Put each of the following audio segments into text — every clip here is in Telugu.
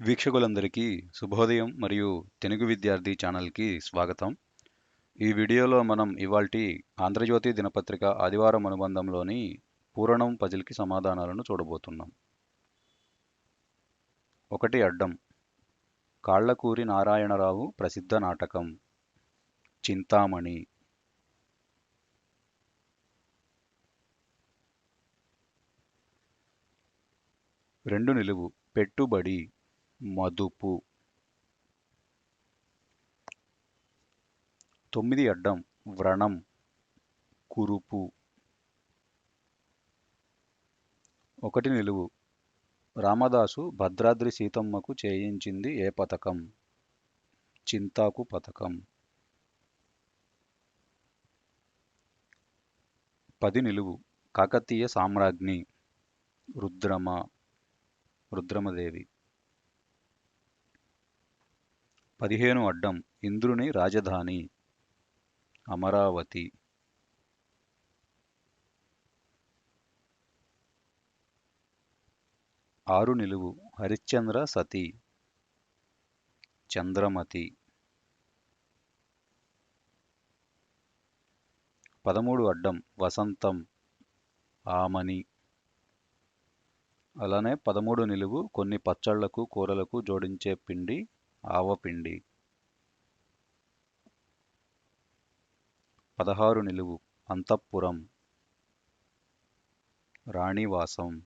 వీక్షకులందరికీ శుభోదయం మరియు తెలుగు విద్యార్థి ఛానల్కి స్వాగతం. ఈ వీడియోలో మనం ఇవాల్టి ఆంధ్రజ్యోతి దినపత్రిక ఆదివారం అనుబంధంలోని పూరణం పజిల్కి సమాధానాలను చూడబోతున్నాం. ఒకటి అడ్డం కాళ్ళకూరి నారాయణరావు ప్రసిద్ధ నాటకం చింతామణి. రెండు నిలువు పెట్టుబడి. మదుపు. తొమ్మిది అడ్డం వ్రణం కురుపు. ఒకటి నిలువు. రామదాసు భద్రాద్రి సీతమ్మకు చేయించింది ఏ పథకం? చింతాకు పథకం. పది నిలువు. కాకతీయ సామ్రాజ్ఞి రుద్రమ రుద్రమదేవి. పదిహేను అడ్డం ఇంద్రుని రాజధాని. అమరావతి. ఆరు నిలువు హరిశ్చంద్ర సతి. చంద్రమతి. పదమూడు అడ్డం వసంతం. ఆమని. అలానే పదమూడు నిలువు కొన్ని పచ్చళ్ళకు కూరలకు జోడించే పిండి ఆవపిండి పదహారు నిలువు. అంతఃపురం. రాణివాసం.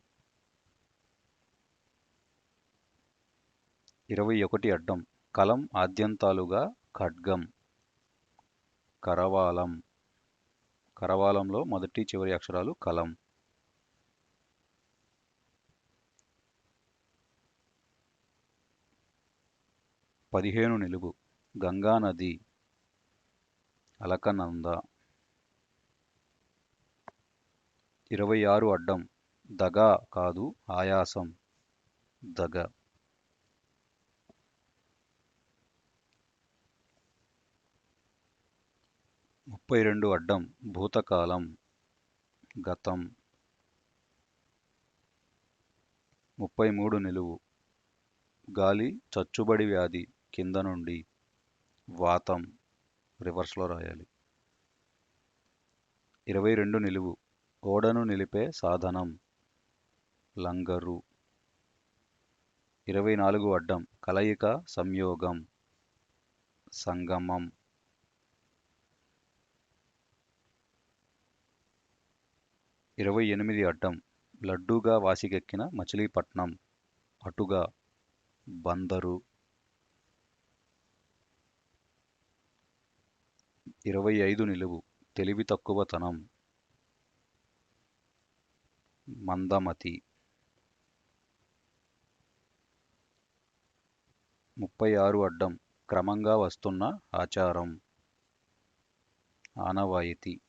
ఇరవై ఒకటి అడ్డం. కలం ఆద్యంతాలుగా ఖడ్గం. కరవాలం. కరవాలంలో మొదటి చివరి అక్షరాలు కలం. పదిహేను నిలువు గంగానది అలకనంద ఇరవై ఆరు అడ్డం దగ కాదు ఆయాసం దగ. ముప్పై రెండు అడ్డం భూతకాలం గతం. ముప్పై మూడు నిలువు గాలి చచ్చుబడి వ్యాధి కింద నుండి వాతం రివర్స్లో రాయాలి. ఇరవై రెండు నిలువు ఓడను నిలిపే సాధనం లంగరు. ఇరవై నాలుగు అడ్డం కలయిక సంయోగం సంగమం. ఇరవై ఎనిమిది అడ్డం లడ్డూగా వాసికెక్కిన మచిలీపట్నం అటుగా బందరు. ఇరవై ఐదు నిలువు తెలివి తక్కువతనం మందమతి. ముప్పై ఆరు అడ్డం క్రమంగా వస్తున్న ఆచారం. ఆనవాయితీ.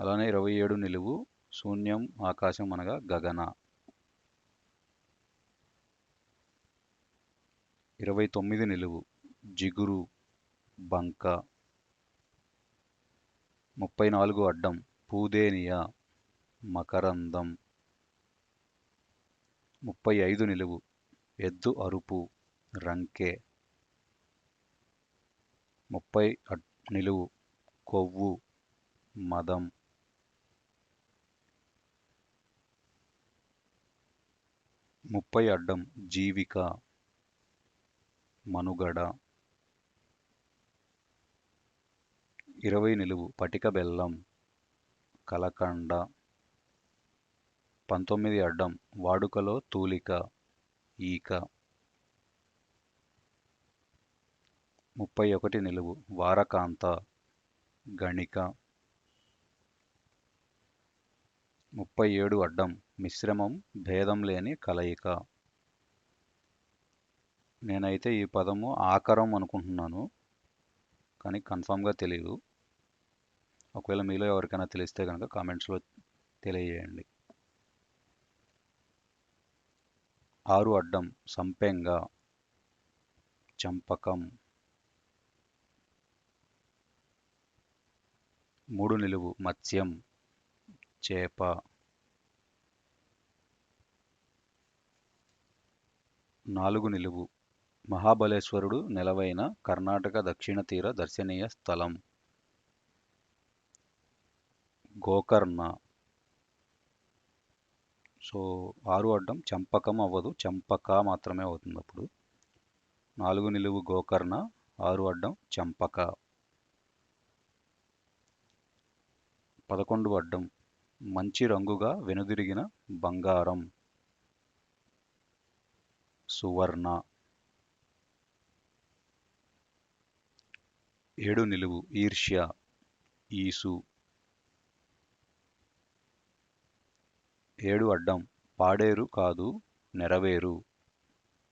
అలానే ఇరవై ఏడు నిలువు శూన్యం ఆకాశం అనగా గగన. ఇరవై తొమ్మిది నిలువు జిగురు. బంక. ముప్పై నాలుగు అడ్డం. పూదేనియా. మకరందం. ముప్పై ఐదు నిలువు. ఎద్దు అరుపు. రంకె. ముప్పై నిలువు. కొవ్వు. మదం. ముప్పై అడ్డం. జీవిక. మనుగడ. ఇరవై నిలువు పటిక బెల్లం కలకండ పంతొమ్మిది అడ్డం వాడుకలో తూలిక ఈక ముప్పై ఒకటి నిలువు వారకాంత గణిక ముప్పై ఏడు అడ్డం మిశ్రమం భేదం లేని కలయిక. నేనైతే ఈ పదము ఆకరం అనుకుంటున్నాను కానీ కన్ఫామ్గా తెలియదు ఒకవేళ మీలో ఎవరికైనా తెలిస్తే కనుక కామెంట్స్లో తెలియజేయండి. ఆరు అడ్డం సంపెంగ చంపకం. మూడు నిలువు మత్స్యం చేప. నాలుగు నిలువు మహాబలేశ్వరుడు నెలవైన కర్ణాటక దక్షిణ తీర దర్శనీయ స్థలం. గోకర్ణ. సో ఆరు అడ్డం చంపకం అవ్వదు. చంపక మాత్రమే అవుతుంది అప్పుడు. నాలుగు నిలువు గోకర్ణ ఆరు అడ్డం చంపక. పదకొండు అడ్డం మంచి రంగుగా వెనుదిరిగిన బంగారం. సువర్ణ. ఏడు నిలువు ఈర్ష్య ఈసు. ఏడు అడ్డం. పాడేరు కాదు నెరవేరు.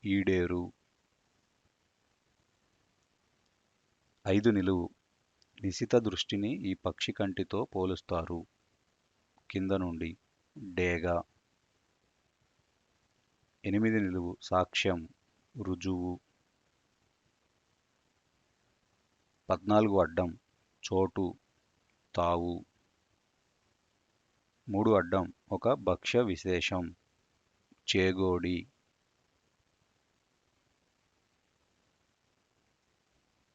ఈడేరు. ఐదు నిలువు. నిశిత దృష్టిని ఈ పక్షి కంటితో పోలుస్తారు. కింద నుండి. డేగా. ఎనిమిది నిలువు. సాక్ష్యం. రుజువు. పద్నాలుగు అడ్డం. చోటు. తావు. మూడు అడ్డం ఒక భక్ష్య విశేషం. చేగోడి.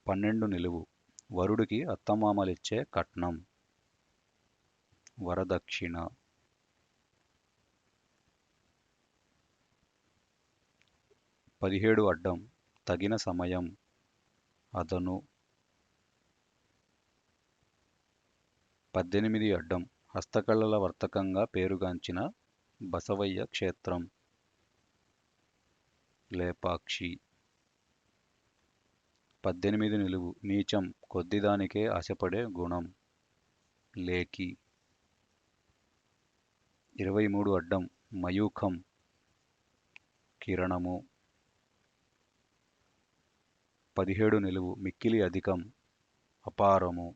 పన్నెండు నిలువు. వరుడికి అత్తమామలిచ్చే కట్నం. వరదక్షిణ. పదిహేడు అడ్డం తగిన సమయం. అదను. పద్దెనిమిది అడ్డం హస్తకళల వర్తకంగా పేరుగాంచిన బసవయ్య క్షేత్రం. లేపాక్షి. పద్దెనిమిది నిలువు. నీచం. కొద్దిదానికే ఆశపడే గుణం. లేకి. ఇరవై మూడు అడ్డం. మయూఖం. కిరణము. పదిహేడు నిలువు. మిక్కిలి అధికం. అపారము.